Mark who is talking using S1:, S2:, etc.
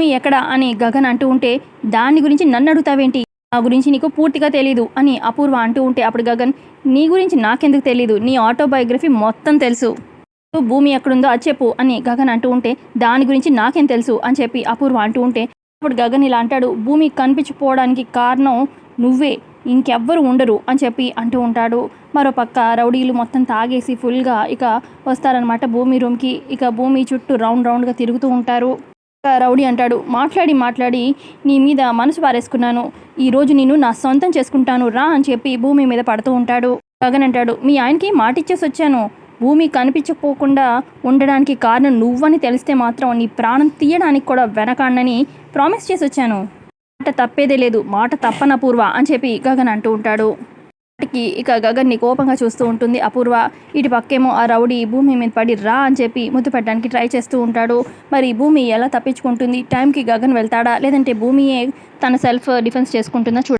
S1: భూమి ఎక్కడ అని గగన్ అంటూ ఉంటే దాని గురించి నన్ను అడుగుతావేంటి? నా గురించి నీకు పూర్తిగా తెలీదు అని అపూర్వ అంటూ ఉంటే అప్పుడు గగన్ నీ గురించి నాకెందుకు తెలీదు? నీ ఆటోబయోగ్రఫీ మొత్తం తెలుసు. భూమి ఎక్కడుందో అది చెప్పు అని గగన్ అంటూ ఉంటే దాని గురించి నాకేం తెలుసు? అని చెప్పి అపూర్వ అంటూ ఉంటే అప్పుడు గగన్ ఇలా అంటాడు భూమి కనిపించిపోవడానికి కారణం నువ్వే ఇంకెవ్వరు ఉండరు అని చెప్పి అంటూ ఉంటాడు. మరోపక్క రౌడీలు మొత్తం తాగేసి ఫుల్గా ఇక వస్తారనమాట భూమి రూమ్కి ఇక భూమి చుట్టూ రౌండ్ రౌండ్గా తిరుగుతూ ఉంటారు. రౌడీ అంటాడు. మాట్లాడి మాట్లాడి నీ మీద మనసు పారేసుకున్నాను. ఈరోజు నేను నా సొంతం చేసుకుంటాను. రా అని చెప్పి భూమి మీద పడుతూ ఉంటాడు. గగన్ అంటాడు మీ ఆయనకి మాట ఇచ్చేసి వచ్చాను. భూమి కనిపించకపోకుండా ఉండడానికి కారణం నువ్వని తెలిస్తే మాత్రం నీ ప్రాణం తీయడానికి కూడా వెనకాండని ప్రామిస్ చేసి వచ్చాను. మాట తప్పేదే లేదు. మాట తప్పన పూర్వ అని చెప్పి గగన్ అంటూ ఉంటాడు. వాటికి ఇక గగన్ని కోపంగా చూస్తూ ఉంటుంది. అపూర్వ ఇటు పక్కేమో ఆ రౌడీ భూమి మీద పడి రా అని చెప్పి ముద్దు పెట్టడానికి ట్రై చేస్తూ ఉంటాడు. మరి భూమి ఎలా తప్పించుకుంటుంది? టైంకి గగన్ వెళ్తాడా? లేదంటే భూమియే తన సెల్ఫ్ డిఫెన్స్ చేసుకుంటుందా? చూడ.